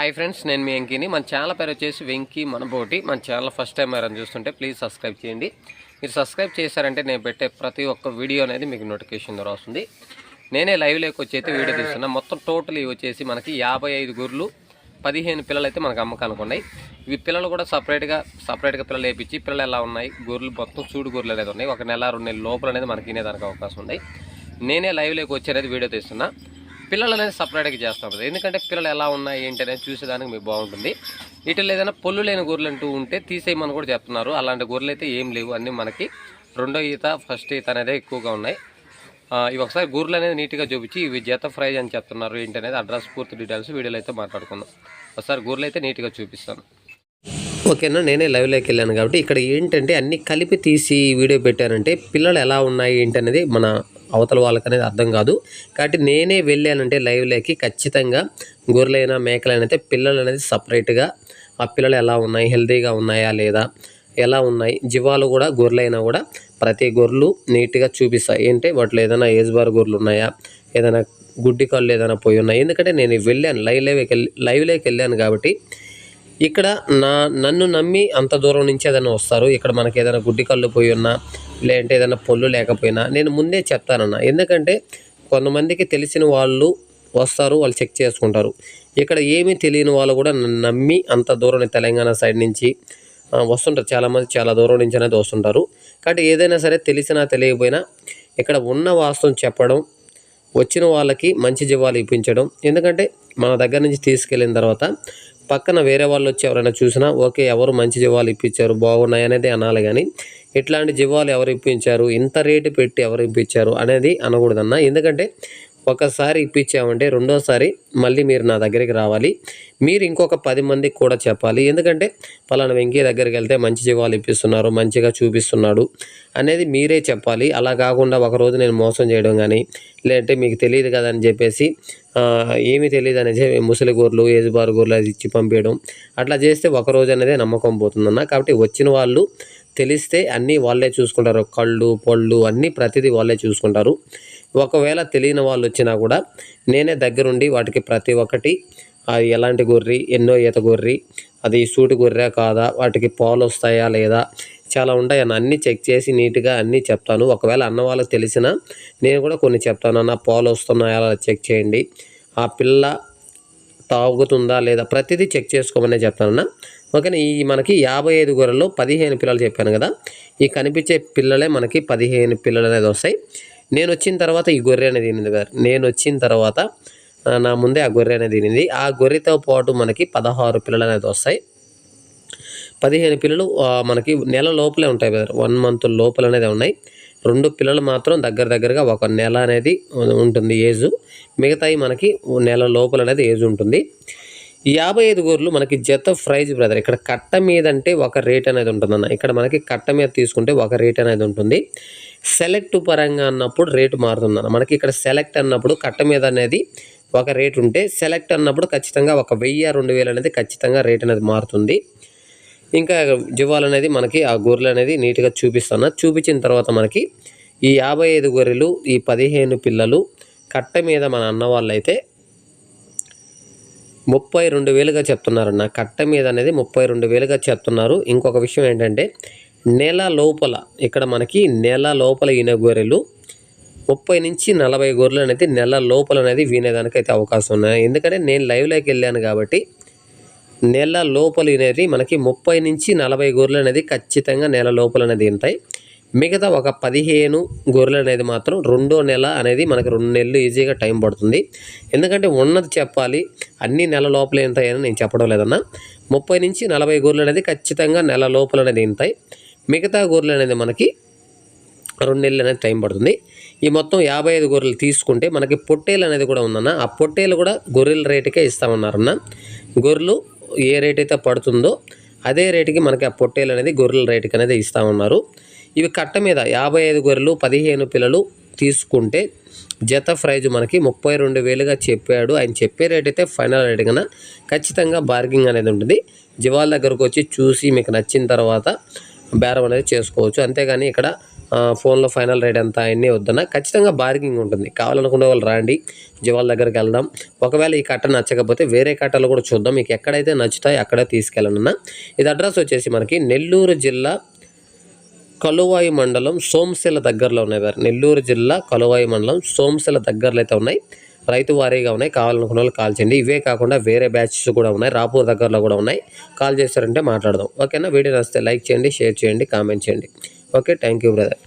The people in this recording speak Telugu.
హాయ్ ఫ్రెండ్స్ నేను మీ వెంకీని మన ఛానల్ పేరు వచ్చేసి వెంకీ మనబోటి. మన ఛానల్ ఫస్ట్ టైం ఎవరైనా చూస్తుంటే ప్లీజ్ సబ్స్క్రైబ్ చేయండి. మీరు సబ్స్క్రైబ్ చేశారంటే నేను పెట్టే ప్రతి ఒక్క వీడియో అనేది మీకు నోటిఫికేషన్ ద్వారా వస్తుంది. నేనే లైవ్లోకి వచ్చి అయితే వీడియో తీస్తున్నా. మొత్తం టోటల్ ఇవి వచ్చేసి మనకి యాభై ఐదు గుర్లు పదిహేను పిల్లలు అయితే మనకు అమ్మకానికి ఉన్నాయి ఇవి పిల్లలు కూడా సపరేట్గా సపరేట్గా పిల్లలు వేపించి పిల్లలు ఎలా ఉన్నాయి గొర్రెలు మొత్తం చూడు గొర్రెలు అనేది ఉన్నాయి. ఒక నెల రెండు నెలల లోపల అనేది మనకి వినేదానికి అవకాశం ఉంది. నేనే లైవ్లోకి వచ్చి అనేది వీడియో తీస్తున్నా. పిల్లలు అనేది సపరేట్గా చేస్తాం ఎందుకంటే పిల్లలు ఎలా ఉన్నాయి ఏంటి అనేది చూసేదానికి మీకు బాగుంటుంది. వీటిలో ఏదైనా పొల్లు లేని గొర్రెలు అంటూ ఉంటే తీసేయమని కూడా చెప్తున్నారు. అలాంటి గొర్రెలు అయితే ఏం లేవు. అన్నీ మనకి రెండో ఈత ఫస్ట్ ఈత అనేది ఎక్కువగా ఉన్నాయి. ఇవి ఒకసారి గొర్రెలు అనేది నీట్గా చూపించి ఇవి జత ఫ్రైజ్ అని చెప్తున్నారు. ఏంటి అనేది అడ్రస్ పూర్తి డీటెయిల్స్ వీడియోలో అయితే మాట్లాడుకుందాం. ఒకసారి గొర్రెలు అయితే నీట్గా చూపిస్తాను. ఓకేనా నేనే లైవ్లోకి వెళ్ళాను కాబట్టి ఇక్కడ ఏంటంటే అన్ని కలిపి తీసి వీడియో పెట్టానంటే పిల్లలు ఎలా ఉన్నాయి ఏంటి అనేది మన అవతల వాళ్ళకి అనేది అర్థం కాదు. కాబట్టి నేనే వెళ్ళానంటే లైవ్లోకి ఖచ్చితంగా గొర్రెలైనా మేకలైనా అయితే పిల్లలు అనేది సపరేట్గా ఆ పిల్లలు ఎలా ఉన్నాయి హెల్తీగా ఉన్నాయా లేదా ఎలా ఉన్నాయి జీవాలు కూడా గొర్రెలైనా కూడా ప్రతి గొర్రెలు నీట్గా చూపిస్తాయి. ఏంటంటే వాటిలో ఏదైనా ఏజ్ బార్ గొర్రెలు ఉన్నాయా? ఏదైనా గుడ్డి కళ్ళు ఏదైనా పోయి ఉన్నాయి? ఎందుకంటే నేను వెళ్ళాను లైవ్ లైవ్కి వెళ్ళి లైవ్లోకి వెళ్ళాను కాబట్టి ఇక్కడ నా నన్ను నమ్మి అంత దూరం నుంచి ఏదైనా వస్తారు. ఇక్కడ మనకి ఏదైనా గుడ్డి కళ్ళు పోయి ఉన్నా లేదంటే ఏదైనా పొల్లు లేకపోయినా నేను ముందే చెప్తానన్న. ఎందుకంటే కొంతమందికి తెలిసిన వాళ్ళు వస్తారు వాళ్ళు చెక్ చేసుకుంటారు. ఇక్కడ ఏమీ తెలియని వాళ్ళు కూడా నన్ను నమ్మి అంత దూరం తెలంగాణ సైడ్ నుంచి వస్తుంటారు. చాలామంది చాలా దూరం నుంచి అనేది వస్తుంటారు. కాబట్టి ఏదైనా సరే తెలిసినా తెలియకపోయినా ఇక్కడ ఉన్న వాస్తవం చెప్పడం వచ్చిన వాళ్ళకి మంచి జీవాలు ఇప్పించడం. ఎందుకంటే మన దగ్గర నుంచి తీసుకెళ్ళిన తర్వాత పక్కన వేరే వాళ్ళు వచ్చి ఎవరైనా చూసినా ఓకే ఎవరు మంచి జీవాలు ఇప్పించారు బాగున్నాయి అనేది అనాలి. కానీ ఇట్లాంటి జీవాలు ఎవరు ఇప్పించారు? ఇంత రేటు పెట్టి ఎవరు ఇప్పించారు? అనేది అనకూడదన్న. ఎందుకంటే ఒకసారి ఇప్పించామంటే రెండోసారి మళ్ళీ మీరు నా దగ్గరికి రావాలి. మీరు ఇంకొక పది మందికి కూడా చెప్పాలి. ఎందుకంటే పలానా వెంకీ దగ్గరికి వెళ్తే మంచి జీవాలు ఇప్పిస్తున్నారు మంచిగా చూపిస్తున్నాడు అనేది మీరే చెప్పాలి. అలా కాకుండా ఒకరోజు నేను మోసం చేయడం కానీ లేదంటే మీకు తెలియదు కదా అని చెప్పేసి ఏమీ తెలియదు అనేసి ముసలి గోర్లు ఏజుబారు గోర్లు అది ఇచ్చి పంపించడం అట్లా చేస్తే ఒకరోజు అనేది నమ్మకం పోతుందన్న. కాబట్టి వచ్చిన వాళ్ళు తెలిస్తే అన్నీ వాళ్ళే చూసుకుంటారు. కళ్ళు పళ్ళు అన్నీ ప్రతిదీ వాళ్ళే చూసుకుంటారు. ఒకవేళ తెలియని వాళ్ళు వచ్చినా కూడా నేనే దగ్గరుండి వాటికి ప్రతి ఒక్కటి అది ఎలాంటి గొర్రి ఎన్నో ఈత గొర్రి అది సూటి గొర్రె కాదా వాటికి పాలు వస్తాయా లేదా చాలా ఉంటాయి అని అన్నీ చెక్ చేసి నీట్గా అన్నీ చెప్తాను. ఒకవేళ అన్న వాళ్ళకి తెలిసినా నేను కూడా కొన్ని చెప్తాను. అన్న పాలు వస్తున్నాయా అలా చెక్ చేయండి. ఆ పిల్ల తాగుతుందా లేదా ప్రతిదీ చెక్ చేసుకోమనే చెప్తానన్నా. ఓకేనా? ఈ మనకి యాభై ఐదు గొర్రెల్లో పదిహేను పిల్లలు చెప్పాను కదా. ఈ కనిపించే పిల్లలే మనకి పదిహేను పిల్లలు అనేది వస్తాయి. నేను వచ్చిన తర్వాత ఈ గొర్రె అనేది తినింది గారు నేను వచ్చిన తర్వాత నా ముందే ఆ గొర్రె అనేది తినింది. ఆ గొర్రెతో పాటు మనకి పదహారు పిల్లలు అనేది వస్తాయి. పదిహేను పిల్లలు మనకి నెల లోపలే ఉంటాయి బ్రదర్ వన్ మంత్ లోపల అనేది ఉన్నాయి. రెండు పిల్లలు మాత్రం దగ్గర దగ్గరగా ఒక నెల అనేది ఉంటుంది ఏజ్. మిగతాయి మనకి నెల లోపల అనేది ఏజ్ ఉంటుంది. యాభై ఐదు గోర్లు మనకి జత ప్రైజ్ బ్రదర్. ఇక్కడ కట్ట మీద అంటే ఒక రేట్ అనేది ఉంటుందన్న ఇక్కడ మనకి కట్ట మీద తీసుకుంటే ఒక రేట్ అనేది ఉంటుంది. సెలెక్ట్ పరంగా అన్నప్పుడు రేటు మారుతుందన్న మనకి ఇక్కడ సెలెక్ట్ అన్నప్పుడు కట్ట మీద అనేది ఒక రేట్ ఉంటే సెలెక్ట్ అన్నప్పుడు ఖచ్చితంగా ఒక వెయ్యి రెండు వేలు అనేది ఖచ్చితంగా రేట్ అనేది మారుతుంది. ఇంకా జీవాలు అనేది మనకి ఆ గొర్రెలు అనేది నీట్గా చూపిస్తాను చూపించిన తర్వాత మనకి ఈ యాభై ఐదు గొర్రెలు ఈ పదిహేను పిల్లలు కట్ట మీద మన అన్న వాళ్ళు అయితే ముప్పై రెండు వేలుగా చెప్తున్నారన్న కట్ట మీద అనేది ముప్పై రెండు వేలుగా చెప్తున్నారు. ఇంకొక విషయం ఏంటంటే నెల లోపల ఇక్కడ మనకి నెల లోపల ఈన గొర్రెలు ముప్పై నుంచి నలభై గొర్రెలు అనేది నెల లోపల అనేది వినేదానికి అయితే అవకాశం ఉన్నాయి. ఎందుకంటే నేను లైవ్లోకి వెళ్ళాను కాబట్టి నెల లోపల అనేది మనకి ముప్పై నుంచి నలభై గొర్రెలు అనేది ఖచ్చితంగా నెల లోపల అనేది ఉంటాయి మిగతా ఒక పదిహేను గొర్రెలు అనేది మాత్రం రెండో నెల అనేది మనకి రెండు నెలలు ఈజీగా టైం పడుతుంది. ఎందుకంటే ఉన్నది చెప్పాలి అన్ని నెల లోపలే ఇంతాయని నేను చెప్పడం లేదన్నా. ముప్పై నుంచి నలభై గొర్రెలు అనేది ఖచ్చితంగా నెల లోపల అనేది ఇంతాయి మిగతా గొర్రెలు అనేది మనకి రెండు నెలలు అనేది టైం పడుతుంది. ఈ మొత్తం యాభై ఐదు గొర్రెలు తీసుకుంటే మనకి పొట్టేలు అనేది కూడా ఉందన్న. ఆ పొట్టేలు కూడా గొర్రెల రేటుకే ఇస్తామన్నారన్న. గొర్రెలు ఏ రేట్ అయితే పడుతుందో అదే రేటుకి మనకి ఆ పొట్టేలు అనేది గొర్రెల రేటుకి అనేది ఇస్తామన్నారు. ఇవి కట్ట మీద యాభై ఐదు గొర్రెలు పదిహేను పిల్లలు తీసుకుంటే జత ప్రైజ్ మనకి ముప్పై రెండు వేలుగా చెప్పాడు. ఆయన చెప్పే రేట్ అయితే ఫైనల్ రేట్ కన్నా ఖచ్చితంగా బార్గింగ్ అనేది ఉంటుంది. జివాల దగ్గరకు వచ్చి చూసి మీకు నచ్చిన తర్వాత బేరం అనేది చేసుకోవచ్చు. అంతేగాని ఇక్కడ ఫోన్లో ఫైనల్ రేట్ ఎంత అన్నీ వద్దన్నా ఖచ్చితంగా బార్గింగ్ ఉంటుంది. కావాలనుకునే వాళ్ళు రాండి జీవాల దగ్గరికి వెళ్దాం. ఒకవేళ ఈ కట్ట నచ్చకపోతే వేరే కట్టలు కూడా చూద్దాం. మీకు ఎక్కడైతే నచ్చుతాయో అక్కడ తీసుకెళ్ళనన్నా. ఇది అడ్రస్ వచ్చేసి మనకి నెల్లూరు జిల్లా కలువాయి మండలం సోమశిల దగ్గరలో ఉన్నాయి వారు నెల్లూరు జిల్లా కలువాయి మండలం సోమశిల దగ్గరలో అయితే ఉన్నాయి. రైతు వారీగా ఉన్నాయి. కావాలనుకున్న వాళ్ళు కాల్ చేయండి. ఇవే కాకుండా వేరే బ్యాచెస్ కూడా ఉన్నాయి. రాపూర్ దగ్గరలో కూడా ఉన్నాయి. కాల్ చేస్తారంటే మాట్లాడదాం. ఓకేనా? వీడియో నచ్చితే లైక్ చేయండి షేర్ చేయండి కామెంట్ చేయండి. Okay thank you brother.